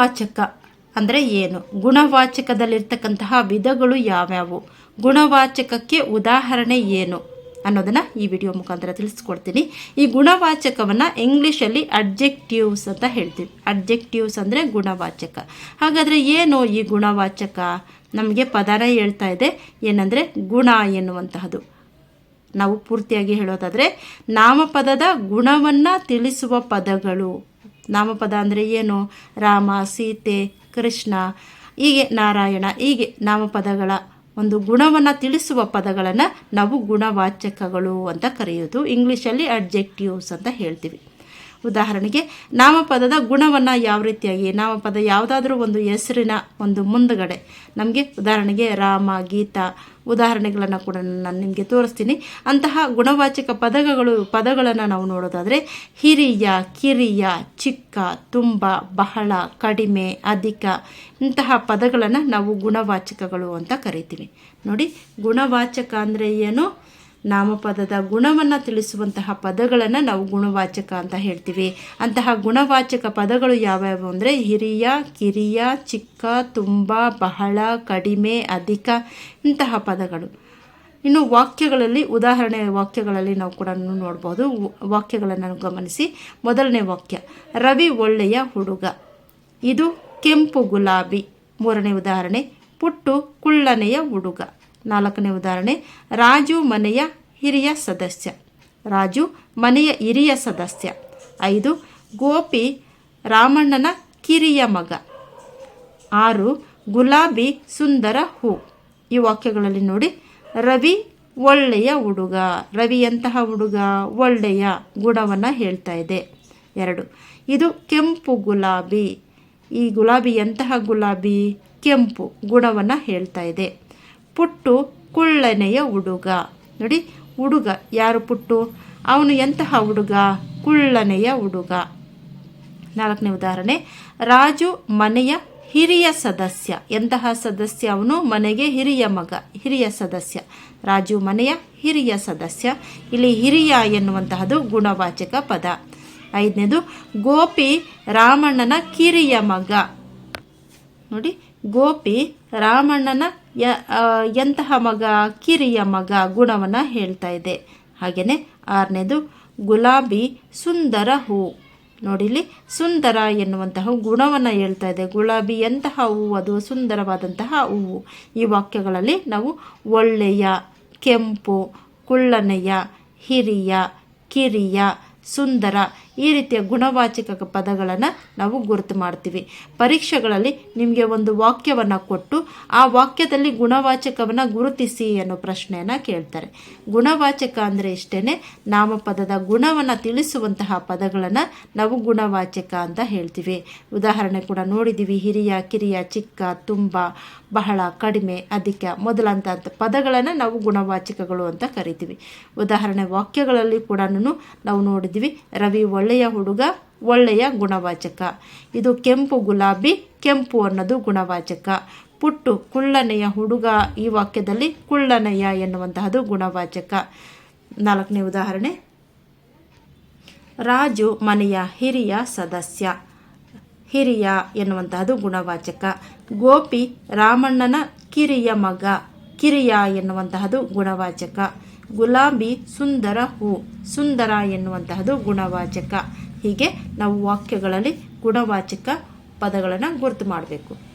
ಗುಣವಾಚಕ ಅಂದರೆ ಏನು? ಗುಣವಾಚಕದಲ್ಲಿರ್ತಕ್ಕಂತಹ ವಿಧಗಳು ಯಾವ್ಯಾವು? ಗುಣವಾಚಕಕ್ಕೆ ಉದಾಹರಣೆ ಏನು? ಅನ್ನೋದನ್ನು ಈ ವಿಡಿಯೋ ಮುಖಾಂತರ ತಿಳಿಸ್ಕೊಡ್ತೀನಿ. ಈ ಗುಣವಾಚಕವನ್ನು ಇಂಗ್ಲೀಷಲ್ಲಿ ಅಡ್ಜೆಕ್ಟಿವ್ಸ್ ಅಂತ ಹೇಳ್ತೀವಿ. ಅಡ್ಜೆಕ್ಟಿವ್ಸ್ ಅಂದರೆ ಗುಣವಾಚಕ. ಹಾಗಾದರೆ ಏನು ಈ ಗುಣವಾಚಕ? ನಮಗೆ ಪದಾರ ಹೇಳ್ತಾ ಇದೆ. ಏನಂದರೆ ಗುಣ ಎನ್ನುವಂತಹದ್ದು ನಾವು ಪೂರ್ತಿಯಾಗಿ ಹೇಳೋದಾದರೆ ನಾಮಪದದ ಗುಣವನ್ನು ತಿಳಿಸುವ ಪದಗಳು. ನಾಮಪದ ಅಂದರೆ ಏನು? ರಾಮ, ಸೀತೆ, ಕೃಷ್ಣ, ಹೀಗೆ ನಾರಾಯಣ, ಹೀಗೆ ನಾಮಪದಗಳ ಒಂದು ಗುಣವನ್ನು ತಿಳಿಸುವ ಪದಗಳನ್ನು ನಾವು ಗುಣವಾಚಕಗಳು ಅಂತ ಕರೆಯೋದು. ಇಂಗ್ಲೀಷಲ್ಲಿ ಅಡ್ಜೆಕ್ಟಿವ್ಸ್ ಅಂತ ಹೇಳ್ತೀವಿ. ಉದಾಹರಣೆಗೆ, ನಾಮಪದದ ಗುಣವನ್ನು ಯಾವ ರೀತಿಯಾಗಿ, ನಾಮಪದ ಯಾವುದಾದ್ರೂ ಒಂದು ಹೆಸರಿನ ಒಂದು ಮುಂದುಗಡೆ. ನಮಗೆ ಉದಾಹರಣೆಗೆ ರಾಮ, ಗೀತಾ ಉದಾಹರಣೆಗಳನ್ನು ಕೂಡ ನಾನು ನಿಮಗೆ ತೋರಿಸ್ತೀನಿ. ಅಂತಹ ಗುಣವಾಚಕ ಪದಗಳು, ಪದಗಳನ್ನು ನಾವು ನೋಡೋದಾದರೆ, ಹಿರಿಯ, ಕಿರಿಯ, ಚಿಕ್ಕ, ತುಂಬ, ಬಹಳ, ಕಡಿಮೆ, ಅಧಿಕ ಇಂತಹ ಪದಗಳನ್ನು ನಾವು ಗುಣವಾಚಕಗಳು ಅಂತ ಕರಿತೀವಿ. ನೋಡಿ, ಗುಣವಾಚಕ ಅಂದರೆ ಏನು? ನಾಮಪದದ ಗುಣವನ್ನು ತಿಳಿಸುವಂತಹ ಪದಗಳನ್ನು ನಾವು ಗುಣವಾಚಕ ಅಂತ ಹೇಳ್ತೀವಿ. ಅಂತಹ ಗುಣವಾಚಕ ಪದಗಳು ಯಾವ್ಯಾವು ಅಂದರೆ ಹಿರಿಯ, ಕಿರಿಯ, ಚಿಕ್ಕ, ತುಂಬ, ಬಹಳ, ಕಡಿಮೆ, ಅಧಿಕ ಇಂತಹ ಪದಗಳು. ಇನ್ನು ವಾಕ್ಯಗಳಲ್ಲಿ, ಉದಾಹರಣೆ ವಾಕ್ಯಗಳಲ್ಲಿ ನಾವು ಕೂಡ ನೋಡ್ಬೋದು. ವಾಕ್ಯಗಳನ್ನು ಗಮನಿಸಿ. ಮೊದಲನೇ ವಾಕ್ಯ, ರವಿ ಒಳ್ಳೆಯ ಹುಡುಗ. ಇದು ಕೆಂಪು ಗುಲಾಬಿ. ಮೂರನೇ ಉದಾಹರಣೆ, ಪುಟ್ಟು ಕುಳ್ಳನೆಯ ಹುಡುಗ. ನಾಲ್ಕನೇ ಉದಾಹರಣೆ, ರಾಜು ಮನೆಯ ಹಿರಿಯ ಸದಸ್ಯ. ರಾಜು ಮನೆಯ ಹಿರಿಯ ಸದಸ್ಯ. ಐದು, ಗೋಪಿ ರಾಮಣ್ಣನ ಕಿರಿಯ ಮಗ. ಆರು, ಗುಲಾಬಿ ಸುಂದರ ಹೂ. ಈ ವಾಕ್ಯಗಳಲ್ಲಿ ನೋಡಿ, ರವಿ ಒಳ್ಳೆಯ ಹುಡುಗ. ರವಿಯಂತಹ ಹುಡುಗ? ಒಳ್ಳೆಯ ಗುಣವನ್ನು ಹೇಳ್ತಾ ಇದೆ. ಎರಡು, ಇದು ಕೆಂಪು ಗುಲಾಬಿ. ಈ ಗುಲಾಬಿ ಎಂತಹ ಗುಲಾಬಿ? ಕೆಂಪು ಗುಣವನ್ನು ಹೇಳ್ತಾ ಇದೆ. ಪುಟ್ಟು ಕುಳ್ಳನೆಯ ಹುಡುಗ. ನೋಡಿ, ಹುಡುಗ. ಯಾರು ಪುಟ್ಟು? ಅವನು ಎಂತಹ ಹುಡುಗ? ಕುಳ್ಳನೆಯ ಹುಡುಗ. ನಾಲ್ಕನೇ ಉದಾಹರಣೆ. ರಾಜು ಮನೆಯ ಹಿರಿಯ ಸದಸ್ಯ. ಎಂತಹ ಸದಸ್ಯ ಅವನು? ಮನೆಗೆ ಹಿರಿಯ ಮಗ, ಹಿರಿಯ ಸದಸ್ಯ. ರಾಜು ಮನೆಯ ಹಿರಿಯ ಸದಸ್ಯ. ಇಲ್ಲಿ ಹಿರಿಯ ಎನ್ನುವಂತಹದ್ದು ಗುಣವಾಚಕ ಪದ. ಐದನೇದು, ಗೋಪಿ ರಾಮಣ್ಣನ ಕಿರಿಯ ಮಗ. ನೋಡಿ ಗೋಪಿ ರಾಮಣ್ಣನ ಎಂತಹ ಮಗ, ಕಿರಿಯ ಮಗ ಗುಣವನ್ನು ಹೇಳ್ತಾ ಇದೆ. ಹಾಗೆಯೇ ಆರನೇದು ಗುಲಾಬಿ ಸುಂದರ ಹೂ. ನೋಡಿಲಿ ಸುಂದರ ಎನ್ನುವಂತಹ ಗುಣವನ್ನು ಹೇಳ್ತಾ ಇದೆ. ಗುಲಾಬಿ ಎಂತಹ ಹೂವು ಅದು ಸುಂದರವಾದಂತಹ ಹೂವು ಈ ವಾಕ್ಯಗಳಲ್ಲಿ ನಾವು ಒಳ್ಳೆಯ, ಕೆಂಪು, ಕುಳ್ಳನೆಯ, ಹಿರಿಯ, ಕಿರಿಯ, ಸುಂದರ ಈ ರೀತಿಯ ಗುಣವಾಚಕ ಪದಗಳನ್ನು ನಾವು ಗುರುತು ಮಾಡ್ತೀವಿ. ಪರೀಕ್ಷೆಗಳಲ್ಲಿ ನಿಮಗೆ ಒಂದು ವಾಕ್ಯವನ್ನು ಕೊಟ್ಟು ಆ ವಾಕ್ಯದಲ್ಲಿ ಗುಣವಾಚಕವನ್ನು ಗುರುತಿಸಿ ಅನ್ನೋ ಪ್ರಶ್ನೆಯನ್ನು ಕೇಳ್ತಾರೆ. ಗುಣವಾಚಕ ಅಂದರೆ ಇಷ್ಟೇ ನಾಮಪದದ ಗುಣವನ್ನು ತಿಳಿಸುವಂತಹ ಪದಗಳನ್ನು ನಾವು ಗುಣವಾಚಕ ಅಂತ ಹೇಳ್ತೀವಿ. ಉದಾಹರಣೆ ಕೂಡ ನೋಡಿದ್ದೀವಿ ಹಿರಿಯ, ಕಿರಿಯ, ಚಿಕ್ಕ, ತುಂಬ, ಬಹಳ, ಕಡಿಮೆ, ಅಧಿಕ, ಮೊದಲಂತ ಪದಗಳನ್ನು ನಾವು ಗುಣವಾಚಕಗಳು ಅಂತ ಕರಿತೀವಿ. ಉದಾಹರಣೆ ವಾಕ್ಯಗಳಲ್ಲಿ ಕೂಡ ನಾವು ನೋಡಿದ್ವಿ, ರವಿ ಒಳ್ಳೆಯ ಹುಡುಗ, ಒಳ್ಳೆಯ ಗುಣವಾಚಕ. ಇದು ಕೆಂಪು ಗುಲಾಬಿ, ಕೆಂಪು ಅನ್ನೋದು ಗುಣವಾಚಕ. ಪುಟ್ಟು ಕುಳ್ಳನೆಯ ಹುಡುಗ ಈ ವಾಕ್ಯದಲ್ಲಿ ಕುಳ್ಳನೆಯ ಎನ್ನುವಂತಹದು ಗುಣವಾಚಕ. ನಾಲ್ಕನೇ ಉದಾಹರಣೆ. ರಾಜು ಮನೆಯ ಹಿರಿಯ ಸದಸ್ಯ. ಹಿರಿಯ ಎನ್ನುವಂತಹದು ಗುಣವಾಚಕ. ಗೋಪಿ ರಾಮಣ್ಣನ ಕಿರಿಯ ಮಗ. ಕಿರಿಯ ಎನ್ನುವಂತಹದು ಗುಣವಾಚಕ. ಗುಲಾಬಿ ಸುಂದರ ಹೂ. ಸುಂದರ ಎನ್ನುವಂತಹದ್ದು ಗುಣವಾಚಕ. ಹೀಗೆ ನಾವು ವಾಕ್ಯಗಳಲ್ಲಿ ಗುಣವಾಚಕ ಪದಗಳನ್ನು ಗುರುತು ಮಾಡಬೇಕು.